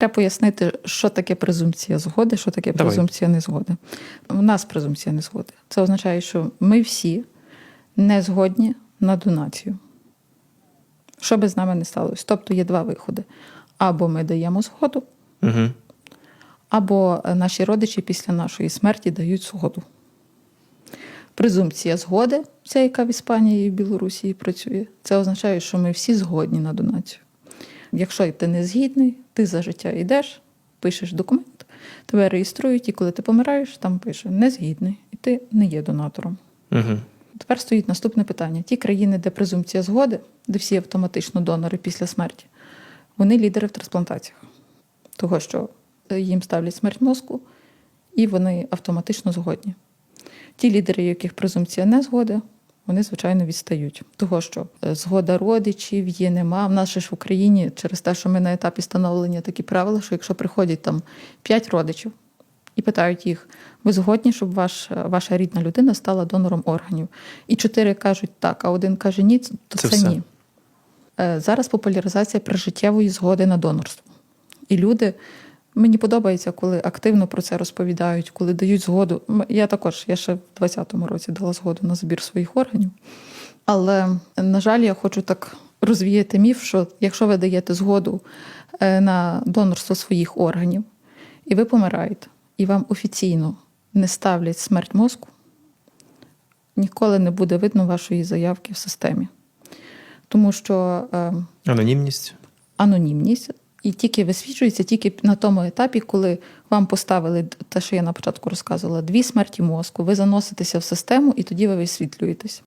Треба пояснити, що таке презумпція згоди, що таке Давай. презумпція незгоди. У нас презумпція незгоди. Це означає, що ми всі не згодні на донацію. Що би з нами не сталося. Тобто є два виходи: або ми даємо згоду, Угу. або наші родичі після нашої смерті дають згоду. Презумпція згоди, ця, яка в Іспанії і в Білорусі працює, це означає, що ми всі згодні на донацію. Якщо ти не згідний, ти за життя йдеш, пишеш документ, тебе реєструють, і коли ти помираєш, там пише не згідний, і ти не є донатором. Угу. Тепер стоїть наступне питання: ті країни, де презумпція згоди, де всі автоматично донори після смерті, вони лідери в трансплантаціях, того що їм ставлять смерть мозку, і вони автоматично згодні. Ті лідери, яких презумпція не згоди, вони, звичайно, відстають. Того, що е, згода родичів є, нема. В нас ж в Україні через те, що ми на етапі становлення такі правила, що якщо приходять там п'ять родичів і питають їх, ви згодні, щоб ваш, ваша рідна людина стала донором органів. І чотири кажуть так, а один каже ні, то Це це, все. ні. Е, Зараз популяризація прижиттєвої згоди на донорство. І люди. Мені подобається, коли активно про це розповідають, коли дають згоду. Я також, я ще в 20-му році дала згоду на збір своїх органів. Але, на жаль, я хочу так розвіяти міф, що якщо ви даєте згоду е, на донорство своїх органів, і ви помираєте, і вам офіційно не ставлять смерть мозку, ніколи не буде видно вашої заявки в системі. Тому що е, Анонімність. анонімність і тільки висвічується тільки на тому етапі, коли вам поставили те, що я на початку розказувала, дві смерті мозку, ви заноситеся в систему, і тоді ви висвітлюєтесь.